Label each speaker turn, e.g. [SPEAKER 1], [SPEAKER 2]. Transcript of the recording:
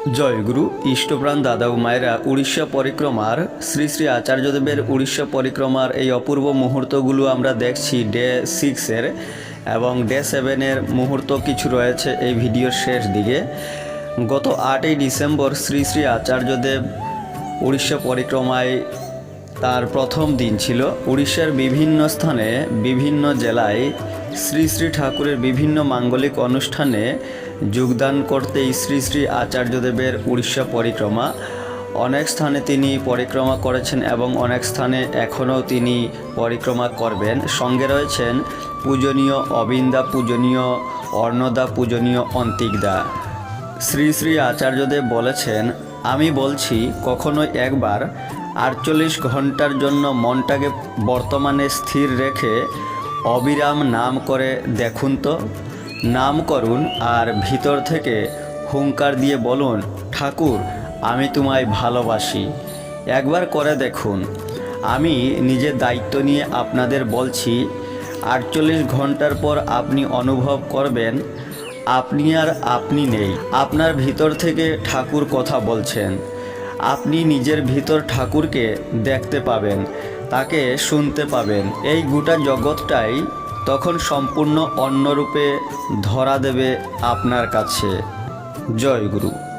[SPEAKER 1] জয়গুরু ইষ্টপ্রাণ দাদা ও মায়েরা উড়িষ্যা পরিক্রমার, শ্রী শ্রী আচার্যদেবের উড়িষ্যা পরিক্রমার এই অপূর্ব মুহূর্তগুলো আমরা দেখছি ডে সিক্সের এবং ডে সেভেনের মুহূর্ত কিছু রয়েছে এই ভিডিওর শেষ দিকে। গত আটই ডিসেম্বর শ্রী শ্রী আচার্যদেব উড়িষ্যা পরিক্রমায় তার প্রথম দিন ছিল। উড়িষ্যার বিভিন্ন স্থানে, বিভিন্ন জেলায় শ্রী শ্রী ঠাকুরের বিভিন্ন মাঙ্গলিক অনুষ্ঠানে যোগদান করতেই শ্রী শ্রী আচার্যদেবের উড়িষ্যা পরিক্রমা। অনেক স্থানে তিনি পরিক্রমা করেছেন এবং অনেক স্থানে এখনও তিনি পরিক্রমা করবেন। সঙ্গে রয়েছেন পূজনীয় অবিন্দা, পূজনীয় অর্ণদা, পূজনীয় অন্তিকদা। শ্রী শ্রী আচার্যদেব বলেছেন, আমি বলছি কখনো একবার আটচল্লিশ ঘণ্টার জন্য মনটাকে বর্তমানে স্থির রেখে অবিরাম নাম করে দেখুন তো। নাম করুন আর ভিতর থেকে হুঙ্কার দিয়ে বলুন, ঠাকুর, আমি তোমায় ভালোবাসি। একবার করে দেখুন। আমি নিজের দায়িত্ব নিয়ে আপনাদের বলছি, আটচল্লিশ ঘণ্টার পর আপনি অনুভব করবেন, আপনি আর আপনি নেই। আপনার ভিতর থেকে ঠাকুর কথা বলছেন। আপনি নিজের ভিতর ঠাকুরকে দেখতে পাবেন, তাকে শুনতে পাবেন। এই গোটা জগৎটাই তখন সম্পূর্ণ অন্যরূপে ধরা দেবে আপনার কাছে। জয় গুরু।